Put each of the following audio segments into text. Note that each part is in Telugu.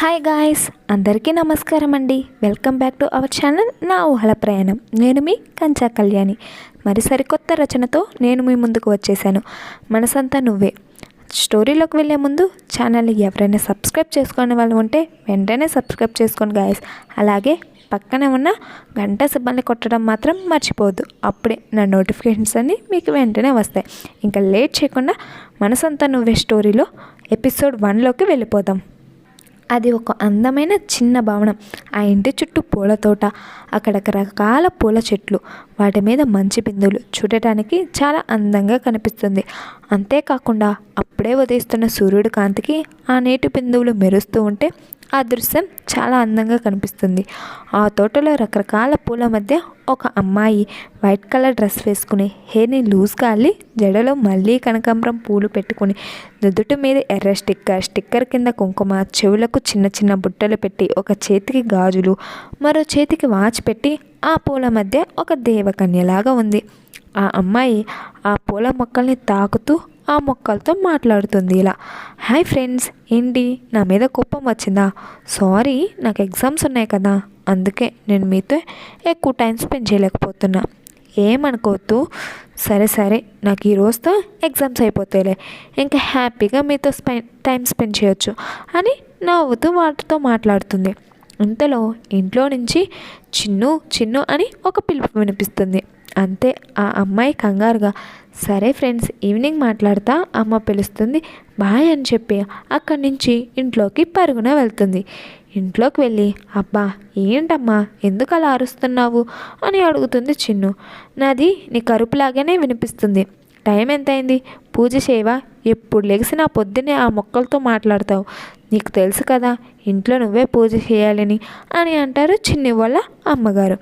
హాయ్ గాయస్ అందరికీ నమస్కారం అండి. Welcome back to our channel నా ఊహల ప్రయాణం. నేను మీ కంచా కళ్యాణి. మరి సరికొత్త రచనతో నేను మీ ముందుకు వచ్చేసాను. మనసంతా నువ్వే. స్టోరీలోకి వెళ్ళే ముందు ఛానల్ని ఎవరైనా సబ్స్క్రైబ్ చేసుకునే వాళ్ళు ఉంటే వెంటనే సబ్స్క్రైబ్ చేసుకోండి గాయస్ అలాగే పక్కనే ఉన్న గంట సిబ్బంది కొట్టడం మాత్రం మర్చిపోవద్దు. అప్పుడే నా నోటిఫికేషన్స్ అన్నీ మీకు వెంటనే వస్తాయి. ఇంకా లేట్ చేయకుండా మనసంతా నువ్వే స్టోరీలో ఎపిసోడ్ వన్లోకి వెళ్ళిపోదాం. అది ఒక అందమైన చిన్న భవనం. ఆ ఇంటి చుట్టూ పూల తోట అక్కడ రకరకాల పూల చెట్లు వాటి మీద మంచి బిందువులు చూడటానికి చాలా అందంగా కనిపిస్తుంది. అంతేకాకుండా అప్పుడే ఉదయిస్తున్న సూర్యుడి కాంతికి ఆ నీటి బిందువులు మెరుస్తూ ఉంటే ఆ దృశ్యం చాలా అందంగా కనిపిస్తుంది. ఆ తోటలో రకరకాల పూల మధ్య ఒక అమ్మాయి వైట్ కలర్ డ్రెస్ వేసుకుని హెయిర్ని లూజ్గా అల్లి జడలో మళ్ళీ కనకాంబరం పూలు పెట్టుకుని నుదుటి మీద ఎర్ర స్టిక్కర్ స్టిక్కర్ కింద కుంకుమ చెవులకు చిన్న చిన్న బుట్టలు పెట్టి ఒక చేతికి గాజులు మరో చేతికి వాచ్ పెట్టి ఆ పూల మధ్య ఒక దేవకన్యలాగా ఉంది. ఆ అమ్మాయి ఆ పూల మొక్కల్ని తాకుతూ ఆ మొక్కలతో మాట్లాడుతుంది ఇలా. హాయ్ ఫ్రెండ్స్ ఏంటి? నా మీద కోపం వచ్చిందా? సారీ నాకు ఎగ్జామ్స్ ఉన్నాయి కదా. అందుకే నేను మీతో ఎక్కువ టైం స్పెండ్ చేయలేకపోతున్నా. ఏమనుకోవద్దు. సరే సరే నాకు ఈ రోజుతో ఎగ్జామ్స్ అయిపోతాయిలే. ఇంకా హ్యాపీగా మీతో స్పె టైం స్పెండ్ చేయొచ్చు అని నవ్వుతూ వాటితో మాట్లాడుతుంది. ఇంతలో ఇంట్లో నుంచి చిన్ను చిన్ను అని ఒక పిలుపు వినిపిస్తుంది. అంతే. ఆ అమ్మాయి కంగారుగా సరే ఫ్రెండ్స్ ఈవినింగ్ మాట్లాడతా అమ్మ పిలుస్తుంది బాయ్ అని చెప్పి అక్కడి నుంచి ఇంట్లోకి పరుగున వెళ్తుంది. ఇంట్లోకి వెళ్ళి అబ్బా ఏంటమ్మా ఎందుకు అలా అరుస్తున్నావు? అని అడుగుతుంది చిన్ను. నాది నీ కరుపులాగానే వినిపిస్తుంది. టైం ఎంతైంది? పూజ చేయవా? ఎప్పుడు లెగిసినా పొద్దున్నే ఆ మొక్కలతో మాట్లాడతావు. నీకు తెలుసు కదా ఇంట్లో నువ్వే పూజ చేయాలని అని అంటారు చిన్ని వాళ్ళ అమ్మగారు.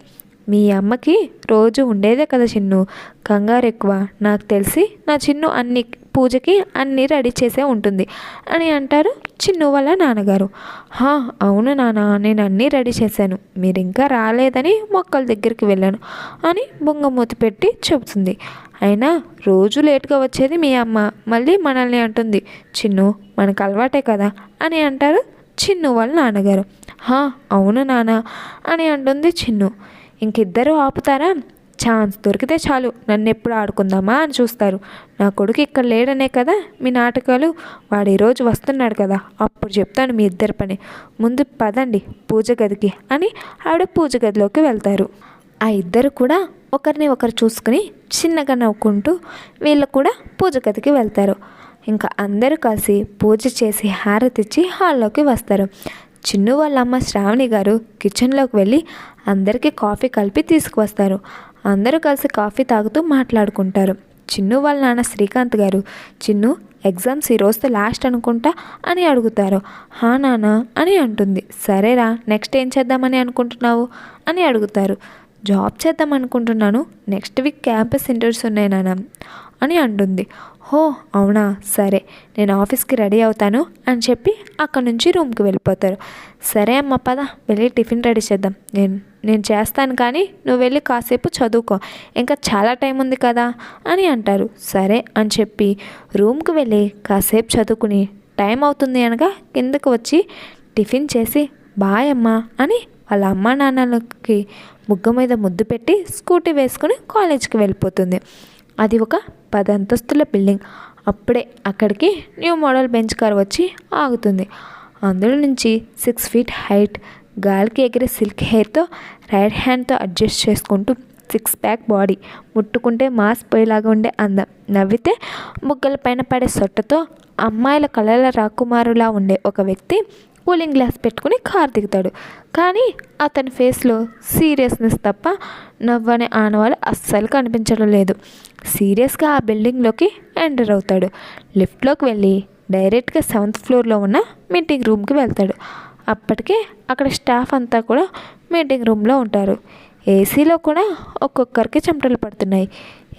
మీ అమ్మకి రోజు ఉండేదే కదా చిన్ను. కంగారు ఎక్కువ నాకు తెలిసి నా చిన్ను అన్ని పూజకి అన్నీ రెడీ చేసే ఉంటుంది అని అంటారు చిన్ను వాళ్ళ నాన్నగారు. హా అవును నాన్న నేను అన్నీ రెడీ చేశాను. మీరు ఇంకా రాలేదని మొక్కల దగ్గరికి వెళ్ళాను అని బొంగమూతి పెట్టి చెబుతుంది. అయినా రోజు లేట్గా వచ్చేది మీ అమ్మ. మళ్ళీ మనల్ని అంటుంది. చిన్ను మనకు అలవాటే కదా అని అంటారు చిన్ను వాళ్ళ నాన్నగారు. హా అవును నాన్న అని అంటుంది చిన్ను. ఇంకిద్దరు ఆపుతారా? ఛాన్స్ దొరికితే చాలు. నన్ను ఎప్పుడు ఆడుకుందామా అని చూస్తారు. నా కొడుకు ఇక్కడ లేడనే కదా? మీ నాటకాలు వాడు ఈరోజు వస్తున్నాడు కదా. అప్పుడు చెప్తాను మీ ఇద్దరి పని. ముందు పదండి పూజ గదికి అని ఆవిడ పూజ గదిలోకి వెళ్తారు. ఆ ఇద్దరు కూడా ఒకరిని ఒకరు చూసుకుని చిన్నగా నవ్వుకుంటూ వీళ్ళు కూడా పూజ గదికి వెళ్తారు. ఇంకా అందరూ కలిసి పూజ చేసి హారతిచ్చి హాల్లోకి వస్తారు. చిన్ను వాళ్ళ అమ్మ శ్రావణి గారు కిచెన్లోకి వెళ్ళి అందరికీ కాఫీ కలిపి తీసుకువస్తారు. అందరూ కలిసి కాఫీ తాగుతూ మాట్లాడుకుంటారు. చిన్ను వాళ్ళ నాన్న శ్రీకాంత్ గారు చిన్ను ఎగ్జామ్స్ ఈ రోజుతో లాస్ట్ అనుకుంటా? అని అడుగుతారు. హా నాన్న అని అంటుంది. సరేరా నెక్స్ట్ ఏం చేద్దామని అనుకుంటున్నావు? అని అడుగుతారు. జాబ్ చేద్దాం అనుకుంటున్నాను. నెక్స్ట్ వీక్ క్యాంపస్ ఇంటర్వ్యూస్ ఉన్నాయి నాన్న అని అంటుంది. హో అవునా? సరే నేను ఆఫీస్కి రెడీ అవుతాను అని చెప్పి అక్కడ నుంచి రూమ్కి వెళ్ళిపోతారు. సరే అమ్మ పద వెళ్ళి టిఫిన్ రెడీ చేద్దాం. నేను నేను చేస్తాను కానీ నువ్వు వెళ్ళి కాసేపు చదువుకో. ఇంకా చాలా టైం ఉంది కదా అని అంటారు. సరే అని చెప్పి రూమ్కి వెళ్ళి కాసేపు చదువుకుని టైం అవుతుంది అనగా కిందకు వచ్చి టిఫిన్ చేసి బాయ్ అమ్మా అని వాళ్ళ అమ్మా నాన్నలకి బుగ్గ మీద ముద్దు పెట్టి స్కూటీ వేసుకుని కాలేజ్కి వెళ్ళిపోతుంది. అది ఒక పది అంతస్తుల బిల్డింగ్. అప్పుడే అక్కడికి న్యూ మోడల్ బెంచ్ కార్ వచ్చి ఆగుతుంది. అందులో నుంచి సిక్స్ ఫీట్ హైట్ గాలికి ఎగిరే సిల్క్ హెయిర్తో రైట్ హ్యాండ్తో అడ్జస్ట్ చేసుకుంటూ సిక్స్ ప్యాక్ బాడీ ముట్టుకుంటే మాస్ పోయేలాగా ఉండే అందం. నవ్వితే బుగ్గల పైన పడే సొట్టతో అమ్మాయిల కళల రాకుమారులా ఉండే ఒక వ్యక్తి కూలింగ్ గ్లాస్ పెట్టుకుని కార్ దిగుతాడు. కానీ అతని ఫేస్లో సీరియస్నెస్ తప్ప నవ్వనే ఆనవాళ్ళు అస్సలు కనిపించడం లేదు. సీరియస్గా ఆ బిల్డింగ్లోకి ఎంటర్ అవుతాడు. లిఫ్ట్లోకి వెళ్ళి డైరెక్ట్గా సెవెంత్ ఫ్లోర్లో ఉన్న మీటింగ్ రూమ్కి వెళ్తాడు. అప్పటికే అక్కడ స్టాఫ్ అంతా కూడా మీటింగ్ రూమ్లో ఉంటారు. ఏసీలో కూడా ఒక్కొక్కరికి చెమటలు పడుతున్నాయి.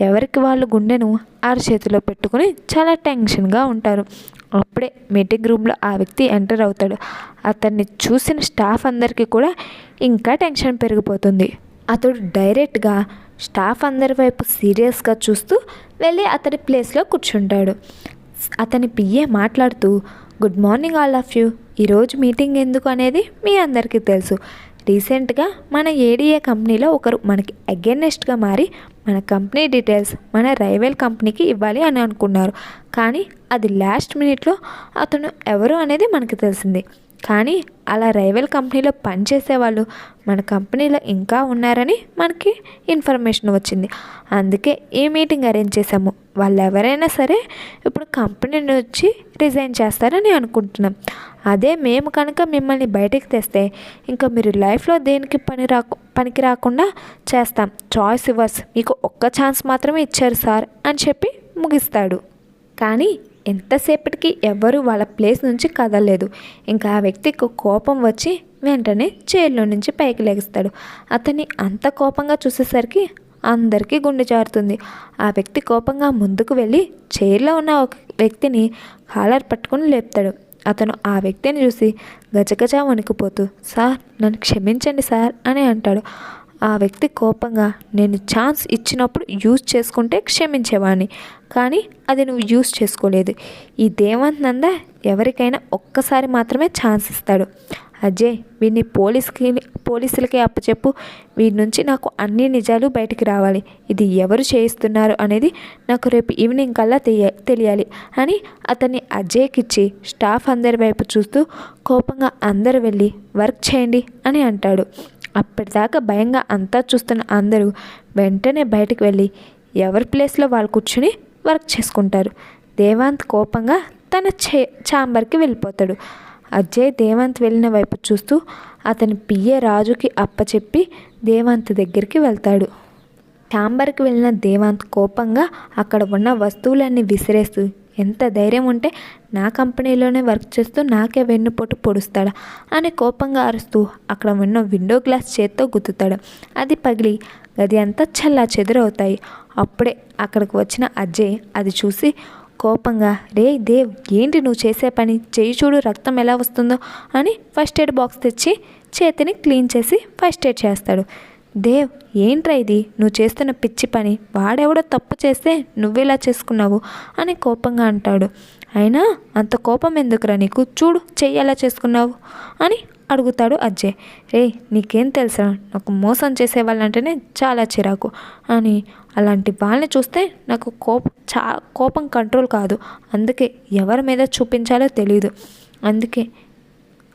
ఎవరికి వాళ్ళు గుండెను అరచేతిలో పెట్టుకుని చాలా టెన్షన్గా ఉంటారు. అప్పుడే మీటింగ్ రూమ్లో ఆ వ్యక్తి ఎంటర్ అవుతాడు. అతన్ని చూసిన స్టాఫ్ అందరికీ కూడా ఇంకా టెన్షన్ పెరిగిపోతుంది. అతడు డైరెక్ట్గా స్టాఫ్ అందరి వైపు సీరియస్గా చూస్తూ వెళ్ళి అతడి ప్లేస్లో కూర్చుంటాడు. అతని పిఏ మాట్లాడుతూ good morning all of you. ఈరోజు మీటింగ్ ఎందుకు అనేది మీ అందరికీ తెలుసు. రీసెంట్గా మన ఏడీఏ కంపెనీలో ఒకరు మనకి అగెనెస్ట్గా మారి మన కంపెనీ డీటెయిల్స్ మన రైవల్ కంపెనీకి ఇవ్వాలి అని అనుకున్నారు. కానీ అది లాస్ట్ మినిట్లో అతను ఎవరు అనేది మనకి తెలిసింది. కానీ అలా రైవల్ కంపెనీలో పనిచేసే వాళ్ళు మన కంపెనీలో ఇంకా ఉన్నారని మనకి ఇన్ఫర్మేషన్ వచ్చింది. అందుకే ఈ మీటింగ్ అరేంజ్ చేసాము వాళ్ళు ఎవరైనా సరే ఇప్పుడు కంపెనీ నుంచి రిజైన్ చేస్తారని అనుకుంటున్నాం. అదే మేము కనుక మిమ్మల్ని బయటికి తెస్తే ఇంకా మీరు లైఫ్లో దేనికి పని రాకు పనికి రాకుండా చేస్తాం. చాయిస్ ఇవర్స్ మీకు ఒక్క ఛాన్స్ మాత్రమే ఇచ్చారు సార్ అని చెప్పి ముగిస్తాడు. కానీ ఎంతసేపటికి ఎవ్వరూ వాళ్ళ ప్లేస్ నుంచి కదలలేదు. ఇంకా ఆ వ్యక్తికి కోపం వచ్చి వెంటనే చైర్లో నుంచి పైకి లెగిస్తాడు. అతన్ని అంత కోపంగా చూసేసరికి అందరికీ గుండె జారుతుంది. ఆ వ్యక్తి కోపంగా ముందుకు వెళ్ళి చైర్లో ఉన్న ఒక వ్యక్తిని కాలర్ పట్టుకొని లేపుతాడు. అతను ఆ వ్యక్తిని చూసి గజగజ వణికిపోతూ సార్ నన్ను క్షమించండి సార్ అని అంటాడు. ఆ వ్యక్తి కోపంగా నేను ఛాన్స్ ఇచ్చినప్పుడు యూజ్ చేసుకుంటే క్షమించేవాడిని కానీ అది నువ్వు యూజ్ చేసుకోలేదు. ఈ దేవంత్ నంద ఎవరికైనా ఒక్కసారి మాత్రమే ఛాన్స్ ఇస్తాడు. అజయ్ వీడిని పోలీస్కి పోలీసులకి అప్పచెప్పు. వీడి నుంచి నాకు అన్ని నిజాలు బయటికి రావాలి. ఇది ఎవరు చేయిస్తున్నారు అనేది నాకు రేపు ఈవినింగ్ కల్లా తెలియ తెలియాలి. అని అతన్ని అజయ్కిచ్చి స్టాఫ్ అందరి వైపు చూస్తూ కోపంగా అందరు వెళ్ళి వర్క్ చేయండి అని అంటాడు. అప్పటిదాకా భయంగా అంతా చూస్తున్న అందరూ వెంటనే బయటకు వెళ్ళి ఎవరి ప్లేస్లో వాళ్ళు కూర్చుని వర్క్ చేసుకుంటారు? దేవాంత్ కోపంగా తన చే ఛాంబర్కి వెళ్ళిపోతాడు. అజయ్ దేవంత్ వెళ్ళిన వైపు చూస్తూ అతని పియ్యే రాజుకి అప్పచెప్పి దేవంత్ దగ్గరికి వెళ్తాడు. ఛాంబర్కి వెళ్ళిన దేవాంత్ కోపంగా అక్కడ ఉన్న వస్తువులన్నీ విసిరేస్తూ ఎంత ధైర్యం ఉంటే నా కంపెనీలోనే వర్క్ చేస్తూ నాకే వెన్నుపోటు పొడుస్తాడా అని కోపంగా అరుస్తూ అక్కడ ఉన్న విండో గ్లాస్ చేత్తో గుద్దుతాడు. అది పగిలి గది అంతా చల్లా చెదురవుతాయి. అప్పుడే అక్కడికి వచ్చిన అజయ్ అది చూసి కోపంగా రే దేవ్ ఏంటి నువ్వు చేసే పని? చేయి చూడు రక్తం ఎలా వస్తుందో అని ఫస్ట్ ఎయిడ్ బాక్స్ తెచ్చి చేతిని క్లీన్ చేసి ఫస్ట్ ఎయిడ్ చేస్తాడు. దేవ్ ఏంట్రా ఇది? నువ్వు చేస్తున్న పిచ్చి పని. వాడెవడో తప్పు చేస్తే నువ్వెలా చేసుకున్నావు? అని కోపంగా అంటాడు. అయినా అంత కోపం ఎందుకురా నీకు? చూడు చెయ్యేలా చేసుకున్నావు? అని అడుగుతాడు అజయ్ రే నీకేం తెలుసా నాకు మోసం చేసే వాళ్ళంటేనే చాలా చిరాకు. అని అలాంటి వాళ్ళని చూస్తే నాకు కోపం చా కోపం కంట్రోల్ కాదు. అందుకే ఎవరి మీద చూపించాలో తెలియదు అందుకే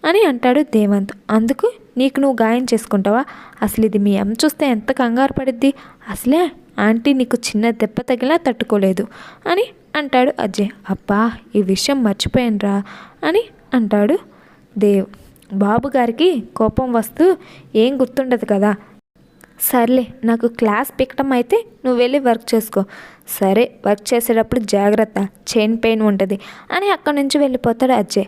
అని అంటాడు దేవంత్. అందుకు నీకు నువ్వు గాయం చేసుకుంటావా? అసలు ఇది మీ అమ్మ చూస్తే ఎంత కంగారు పడిద్ది. అసలే ఆంటీ నీకు చిన్న దెబ్బ తగిలినా తట్టుకోలేదు అని అంటాడు అజయ్. అబ్బా ఈ విషయం మర్చిపోయానురా అని అంటాడు దేవ్. బాబు గారికి కోపం వస్తూ ఏం గుర్తుండదు కదా. సర్లే నాకు క్లాస్ పిక్టం అయితే నువ్వు వెళ్ళి వర్క్ చేసుకో. సరే వర్క్ చేసేటప్పుడు జాగ్రత్త. చైన్ పెయిన్ ఉంటుంది అని అక్కడి నుంచి వెళ్ళిపోతాడు అజయ్.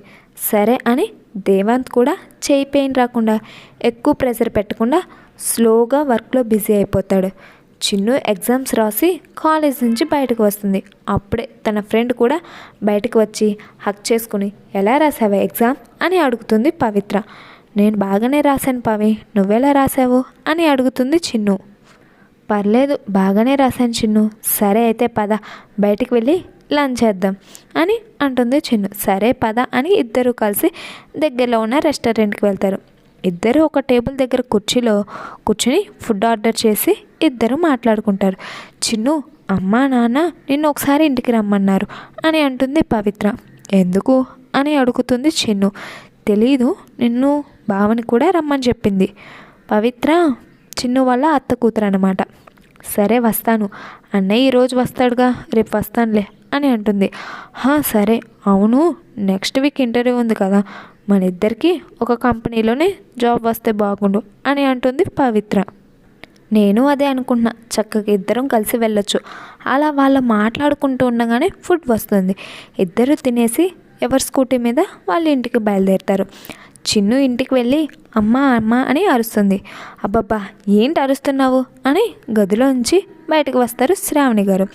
సరే అని దేవాంత్ కూడా చేయి పెయిన్ రాకుండా ఎక్కువ ప్రెషర్ పెట్టకుండా స్లోగా వర్క్లో బిజీ అయిపోతాడు. చిన్ను ఎగ్జామ్స్ రాసి కాలేజ్ నుంచి బయటకు వస్తుంది. అప్పుడే తన ఫ్రెండ్ కూడా బయటకు వచ్చి హక్ చేసుకుని ఎలా రాసావా ఎగ్జామ్? అని అడుగుతుంది పవిత్ర. నేను బాగానే రాశాను పవి నువ్వెలా రాసావు అని అడుగుతుంది చిన్ను. పర్లేదు బాగానే రాశాను చిన్ను. సరే అయితే పద బయటికి వెళ్ళి లంచ్ చేద్దాం అని అంటుంది చిన్ను. సరే పద అని ఇద్దరు కలిసి దగ్గరలో ఉన్న రెస్టారెంట్కి వెళ్తారు. ఇద్దరు ఒక టేబుల్ దగ్గర కుర్చీలో కూర్చుని ఫుడ్ ఆర్డర్ చేసి ఇద్దరు మాట్లాడుకుంటారు. చిన్ను అమ్మా నాన్న నిన్ను ఒకసారి ఇంటికి రమ్మన్నారు అని అంటుంది పవిత్ర. ఎందుకు? అని అడుగుతుంది చిన్ను. తెలీదు నిన్ను బావని కూడా రమ్మని చెప్పింది. పవిత్ర చిన్ను వల్ల అత్త కూతురు అనమాట సరే వస్తాను. అన్నయ్య ఈరోజు వస్తాడుగా రేపు వస్తానులే అని అంటుంది. సరే. అవును నెక్స్ట్ వీక్ ఇంటర్వ్యూ ఉంది కదా. మన ఇద్దరికి ఒక కంపెనీలోనే జాబ్ వస్తే బాగుండు అని అంటుంది పవిత్ర. నేను అదే అనుకుంటున్నా. చక్కగా ఇద్దరం కలిసి వెళ్ళొచ్చు. అలా వాళ్ళు మాట్లాడుకుంటూ ఉండగానే ఫుడ్ వస్తుంది. ఇద్దరు తినేసి ఎవరి స్కూటీ మీద వాళ్ళ ఇంటికి బయలుదేరుతారు. చిన్ను ఇంటికి వెళ్ళి అమ్మ అమ్మ అని అరుస్తుంది. అబ్బబ్బా ఏంటి అరుస్తున్నావు? అని గదిలోంచి బయటకు వస్తారు శ్రావణి గారు.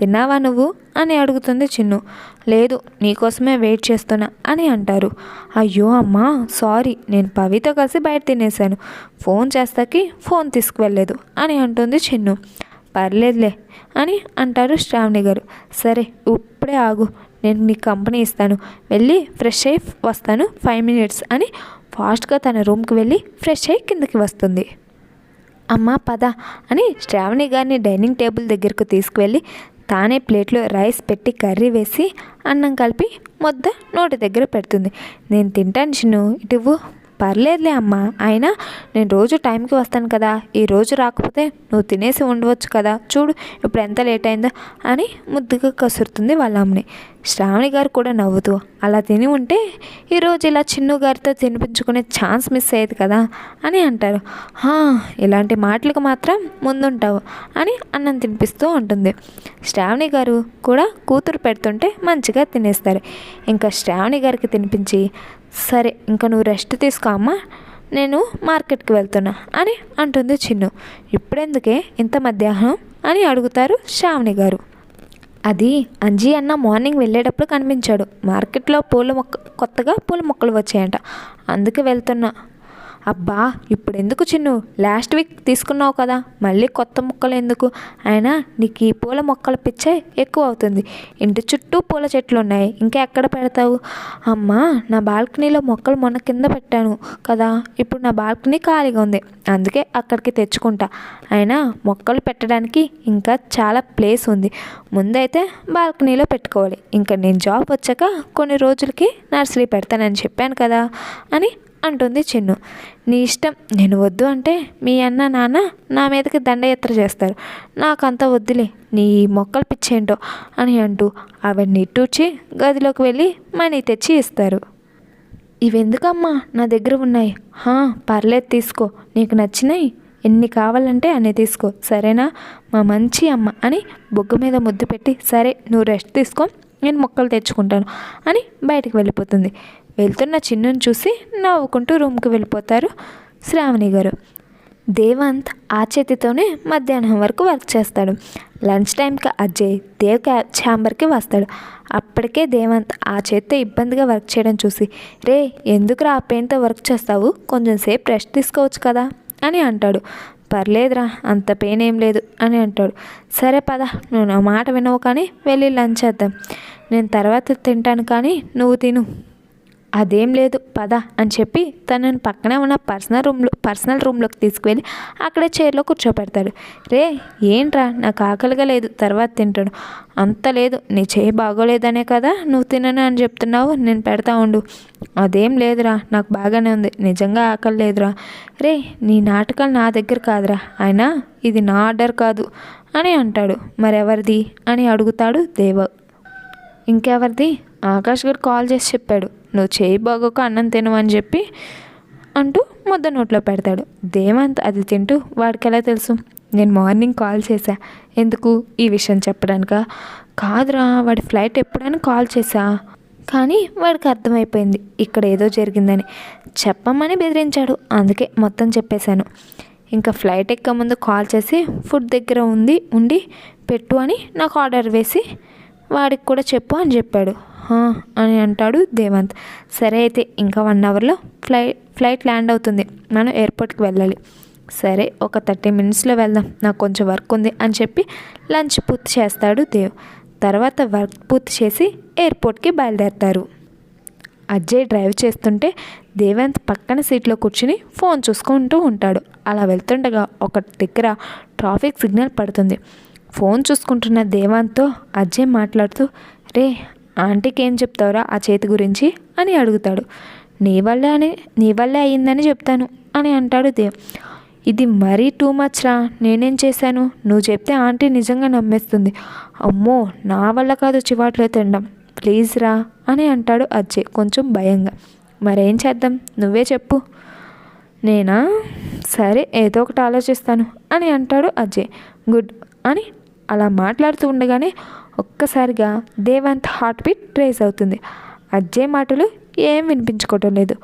తిన్నావా నువ్వు? అని అడుగుతుంది చిన్ను. లేదు నీకోసమే వెయిట్ చేస్తున్నా అని అంటారు. అయ్యో అమ్మా సారీ నేను పవితో కలిసి బయట తినేసాను ఫోన్ చేస్తాకి ఫోన్ తీసుకువెళ్ళలేదు అని అంటుంది చిన్ను. పర్లేదులే అని అంటారు శ్రావణి గారు. సరే ఇప్పుడే ఆగు నేను నీకు కంపెనీ ఇస్తాను. వెళ్ళి ఫ్రెష్ అయ్యి వస్తాను ఫైవ్ మినిట్స్ అని ఫాస్ట్గా తన రూమ్కి వెళ్ళి ఫ్రెష్ అయ్యి కిందకి వస్తుంది. అమ్మ పద అని శ్రావణి గారిని డైనింగ్ టేబుల్ దగ్గరకు తీసుకువెళ్ళి తానే ప్లేట్లో రైస్ పెట్టి కర్రీ వేసి అన్నం కలిపి ముద్ద నోటి దగ్గర పెడుతుంది. నేను తింటాను చిన్ను ఇటువ్వు పర్లేదులే అమ్మా. అయినా నేను రోజు టైంకి వస్తాను కదా. ఈ రోజు రాకపోతే నువ్వు తినేసి ఉండవచ్చు కదా. చూడు ఇప్పుడు ఎంత లేట్ అయిందో అని ముద్దుగా కసురుతుంది వాళ్ళ అమ్మని శ్రావణి గారు కూడా నవ్వుతూ అలా తిని ఉంటే ఈరోజు ఇలా చిన్ను గారితో తినిపించుకునే ఛాన్స్ మిస్ అయ్యేది కదా అని అంటారు. "హా, ఇలాంటి మాటలకు మాత్రం ముందుంటావు అని అన్నం తినిపిస్తూ ఉంటుంది. శ్రావణి గారు కూడా కూతురు పెడుతుంటే మంచిగా తినేస్తారు. ఇంకా శ్రావణి గారికి తినిపించి సరే ఇంకా నువ్వు రెస్ట్ తీసుకో అమ్మా. నేను మార్కెట్కి వెళ్తున్నా అని అంటుంది చిన్ను. ఇప్పుడెందుకే ఇంత మధ్యాహ్నం అని అడుగుతారు శ్రావణి గారు. అది అంజీ అన్న మార్నింగ్ వెళ్ళేటప్పుడు కనిపించాడు. మార్కెట్లో పూల మొక్క కొత్తగా పూల మొక్కలు వచ్చాయంట. అందుకే వెళ్తున్నా. అబ్బా ఇప్పుడు ఎందుకు చిన్ను? లాస్ట్ వీక్ తీసుకున్నావు కదా మళ్ళీ కొత్త మొక్కలు ఎందుకు? అయినా నీకు ఈ పూల మొక్కల పిచ్చే ఎక్కువ అవుతుంది ఇంటి చుట్టూ పూల చెట్లు ఉన్నాయి ఇంకా ఎక్కడ పెడతావు? అమ్మా నా బాల్కనీలో మొక్కలు మొన్న కింద పెట్టాను కదా ఇప్పుడు నా బాల్కనీ ఖాళీగా ఉంది. అందుకే అక్కడికి తెచ్చుకుంటా. అయినా మొక్కలు పెట్టడానికి ఇంకా చాలా ప్లేస్ ఉంది. ముందైతే బాల్కనీలో పెట్టుకోవాలి. ఇంకా నేను జాబ్ వచ్చాక కొన్ని రోజులకి నర్సరీ పెడతానని చెప్పాను కదా అని అంటుంది చిన్ను. నీ ఇష్టం నేను వద్దు అంటే మీ అన్న నాన్న నా మీదకి దండయాత్ర చేస్తారు. నాకంత వద్దులే నీ మొక్కలు పిచ్చేంటో అని అంటూ అవన్నీ ఇట్టూచి గదిలోకి వెళ్ళి మనీ తెచ్చి ఇస్తారు. ఇవెందుకమ్మా నా దగ్గర ఉన్నాయి? హా పర్లేదు తీసుకో నీకు నచ్చినాయి. ఎన్ని కావాలంటే అన్ని తీసుకో సరేనా? మా మంచి అమ్మ అని బొగ్గు మీద ముద్దు పెట్టి సరే నువ్వు రెస్ట్ తీసుకో నేను మొక్కలు తెచ్చుకుంటాను అని బయటికి వెళ్ళిపోతుంది. వెళ్తున్న చిన్నుని చూసి నవ్వుకుంటూ రూమ్కి వెళ్ళిపోతారు శ్రావణి గారు. దేవంత్ ఆ చేతితోనే మధ్యాహ్నం వరకు వర్క్ చేస్తాడు. లంచ్ టైంకి అజయ్ దేవ్ క్యా ఛాంబర్కి వస్తాడు. అప్పటికే దేవంత్ ఆ చేతితో ఇబ్బందిగా వర్క్ చేయడం చూసి రే ఎందుకురా ఆ పెయిన్తో వర్క్ చేస్తావు? కొంచెం సేపు రెస్ట్ తీసుకోవచ్చు కదా? అని అంటాడు. పర్లేదురా అంత పెయిన్ ఏం లేదు అని అంటాడు. సరే పద నువ్వు నా మాట వినవు కానీ వెళ్ళి లంచ్ చేద్దాం. నేను తర్వాత తింటాను కానీ నువ్వు తిను. అదేం లేదు పద అని చెప్పి తనని పక్కనే ఉన్న పర్సనల్ రూమ్లో పర్సనల్ రూమ్లోకి తీసుకువెళ్ళి అక్కడే చైర్లో కూర్చోపెడతాడు. రే ఏంట్రా నాకు ఆకలిగా లేదు తర్వాత తింటాడు అంత లేదు నీ చేయి బాగోలేదనే కదా నువ్వు తినను అని చెప్తున్నావు నేను పెడతా ఉండు. అదేం లేదురా నాకు బాగానే ఉంది నిజంగా ఆకలి లేదురా. రే నీ నాటకాలు నా దగ్గర కాదురా అయినా ఇది నా ఆర్డర్ కాదు అని అంటాడు. మరెవరిది అని అడుగుతాడు దేవ. ఇంకెవరిది? ఆకాష్ గారు కాల్ చేసి చెప్పాడు. నువ్వు చేయి బాగోక అన్నం తినవని చెప్పి అంటూ ముద్ద నోట్లో పెడతాడు. దేవంత్ అది తింటూ వాడికి ఎలా తెలుసు? నేను మార్నింగ్ కాల్ చేశా. ఎందుకు? ఈ విషయం చెప్పడానిక? కాదురా వాడి ఫ్లైట్ ఎప్పుడైనా కాల్ చేశా? కానీ వాడికి అర్థమైపోయింది. ఇక్కడ ఏదో జరిగిందని. చెప్పమని బెదిరించాడు. అందుకే మొత్తం చెప్పేశాను. ఇంకా ఫ్లైట్ ఎక్క ముందు కాల్ చేసి ఫుడ్ దగ్గర ఉంది ఉండి పెట్టు అని నాకు ఆర్డర్ వేసి వాడికి కూడా చెప్పు అని చెప్పాడు. అని అంటాడు దేవంత్. సరే అయితే ఇంకా వన్ అవర్లో ఫ్లై ఫ్లైట్ ల్యాండ్ అవుతుంది. మనం ఎయిర్పోర్ట్కి వెళ్ళాలి. సరే ఒక థర్టీ మినిట్స్లో వెళ్దాం. నాకు కొంచెం వర్క్ ఉంది అని చెప్పి లంచ్ పూర్తి చేస్తాడు దేవ్. తర్వాత వర్క్ పూర్తి చేసి ఎయిర్పోర్ట్కి బయలుదేరతారు. అజయ్ డ్రైవ్ చేస్తుంటే దేవంత్ పక్కన సీట్లో కూర్చుని ఫోన్ చూసుకుంటూ ఉంటాడు. అలా వెళ్తుండగా ఒక దగ్గర ట్రాఫిక్ సిగ్నల్ పడుతుంది. ఫోన్ చూసుకుంటున్న దేవాన్తో అజయ్ మాట్లాడుతూ రే ఆంటీకి ఏం చెప్తావురా ఆ చేతి గురించి? అని అడుగుతాడు. నీ వల్లే అని నీ వల్లే అయ్యిందని చెప్తాను అని అంటాడు దేవ్. ఇది మరీ టూ మచ్ రా నేనేం చేశాను? నువ్వు చెప్తే ఆంటీ నిజంగా నమ్మేస్తుంది. అమ్మో నా వల్ల కాదు చివాట్లో తినడం. ప్లీజ్ రా అని అంటాడు అజయ్ కొంచెం భయంగా. మరేం చేద్దాం? నువ్వే చెప్పు. నేనా? సరే ఏదో ఒకటి ఆలోచిస్తాను అని అంటాడు అజయ్ గుడ్ అని అలా మాట్లాడుతూ ఉండగానే ఒక్కసారిగా దేవంత్ హార్ట్ బీట్ రేస్ అవుతుంది. అజయ్ మాటలు ఏం వినిపించుకోవటం లేదు.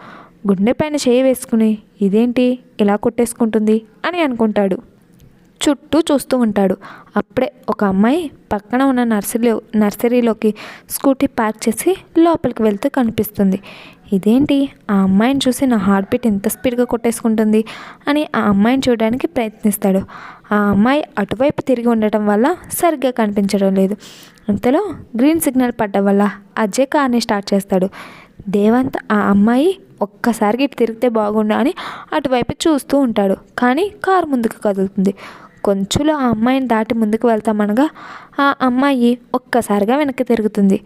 గుండె పైన చేయి వేసుకుని ఇదేంటి? ఇలా కొట్టేసుకుంటుంది? అని అనుకుంటాడు. చుట్టూ చూస్తూ ఉంటాడు. అప్పుడే ఒక అమ్మాయి పక్కన ఉన్న నర్సరీలో నర్సరీలోకి స్కూటీ పార్క్ చేసి లోపలికి వెళ్తూ కనిపిస్తుంది. ఇదేంటి? ఆ అమ్మాయిని చూసి నా హార్ట్ బీట్ ఎంత స్పీడ్గా కొట్టేసుకుంటుంది అని ఆ అమ్మాయిని చూడడానికి ప్రయత్నిస్తాడు. ఆ అమ్మాయి అటువైపు తిరిగి ఉండటం వల్ల సరిగ్గా కనిపించడం లేదు. అంతలో గ్రీన్ సిగ్నల్ పడ్డం వల్ల అజయ్ కార్ని స్టార్ట్ చేస్తాడు. దేవంత్ ఆ అమ్మాయి ఒక్కసారికి ఇటు తిరిగితే బాగుండు అని అటువైపు చూస్తూ ఉంటాడు. కానీ కారు ముందుకు కదులుతుంది. కొంచెంలో ఆ అమ్మాయిని దాటి ముందుకు వెళ్తామనగా ఆ అమ్మాయి ఒక్కసారిగా వెనక్కి తిరుగుతుంది.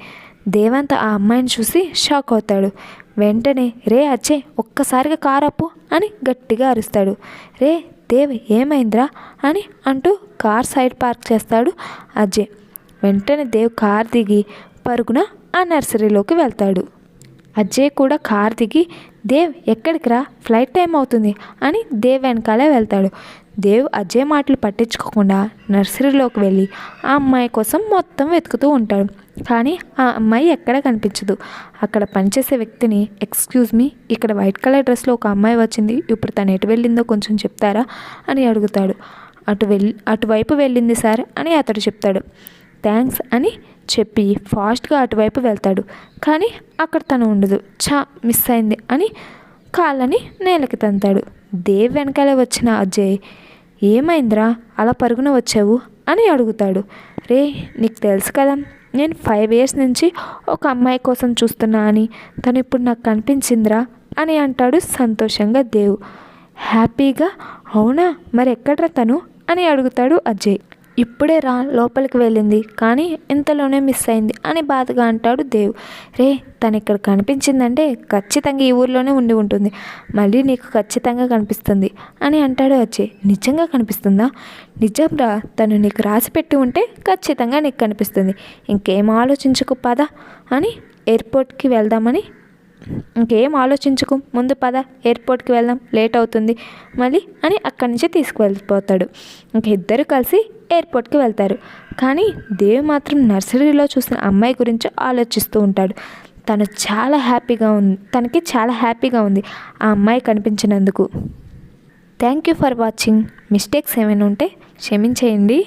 దేవంత్ ఆ అమ్మాయిని చూసి షాక్ అవుతాడు. వెంటనే రే అచ్చే ఒక్కసారిగా కారు అప్పు అని గట్టిగా అరుస్తాడు. రే దేవ్ ఏమైందిరా? అని అంటూ కార్ సైడ్ పార్క్ చేస్తాడు అజయ్. వెంటనే దేవ్ కార్ దిగి పరుగున ఆ నర్సరీలోకి వెళ్తాడు. అజయ్ కూడా కార్ దిగి దేవ్ ఎక్కడికి రా ఫ్లైట్ టైం అవుతుంది అని దేవ్ వెనకాలే వెళ్తాడు. దేవ్ అజయ్ మాటలు పట్టించుకోకుండా నర్సరీలోకి వెళ్ళి ఆ అమ్మాయి కోసం మొత్తం వెతుకుతూ ఉంటాడు. కానీ ఆ అమ్మాయి ఎక్కడ కనిపించదు. అక్కడ పనిచేసే వ్యక్తిని ఎక్స్క్యూజ్ మీ ఇక్కడ వైట్ కలర్ డ్రెస్లో ఒక అమ్మాయి వచ్చింది. ఇప్పుడు తను ఎటు వెళ్ళిందో కొంచెం చెప్తారా? అని అడుగుతాడు. అటు వెళ్ళి అటువైపు వెళ్ళింది సార్ అని అతడు చెప్తాడు. థ్యాంక్స్ అని చెప్పి ఫాస్ట్గా అటువైపు వెళ్తాడు. కానీ అక్కడ తను ఉండదు. చా మిస్ అయింది అని కాళ్ళని నేలకి తంతాడు. దేవ్ వెనకాల వచ్చిన అజయ్ ఏమైందిరా? అలా పరుగున వచ్చావు? అని అడుగుతాడు. రే నీకు తెలుసు కదా నేను ఫైవ్ ఇయర్స్ నుంచి ఒక అమ్మాయి కోసం చూస్తున్నా అని. తను ఇప్పుడు నాకు కనిపించిందిరా అని అంటాడు సంతోషంగా దేవ్. హ్యాపీగా? అవునా? మరి ఎక్కడ్రా తను? అని అడుగుతాడు అజయ్. ఇప్పుడే రా లోపలికి వెళ్ళింది. కానీ ఇంతలోనే మిస్ అయింది అని బాధగా అంటాడు దేవ్. రే తను ఇక్కడ కనిపించిందంటే ఖచ్చితంగా ఈ ఊర్లోనే ఉండి ఉంటుంది. మళ్ళీ నీకు ఖచ్చితంగా కనిపిస్తుంది అని అంటాడు వచ్చే నిజంగా కనిపిస్తుందా? నిజం రా తను నీకు రాసి పెట్టి ఉంటే ఖచ్చితంగా నీకు కనిపిస్తుంది. ఇంకేం ఆలోచించుకు పద అని ఎయిర్పోర్ట్కి వెళ్దామని. ఇంకేం ఆలోచించుకు? ముందు పద ఎయిర్పోర్ట్కి వెళ్దాం లేట్ అవుతుంది. మళ్ళీ అని అక్కడి నుంచి తీసుకువెళ్ళిపోతాడు. ఇంక ఇద్దరు కలిసి ఎయిర్పోర్ట్కి వెళ్తారు. కానీ దేవ్ మాత్రం నర్సరీలో చూసిన అమ్మాయి గురించి ఆలోచిస్తూ ఉంటాడు. తను చాలా హ్యాపీగా ఉంది తనకి చాలా హ్యాపీగా ఉంది ఆ అమ్మాయి కనిపించినందుకు. Thank you for watching. Mistakes ఏమైనా ఉంటే క్షమించేయండి.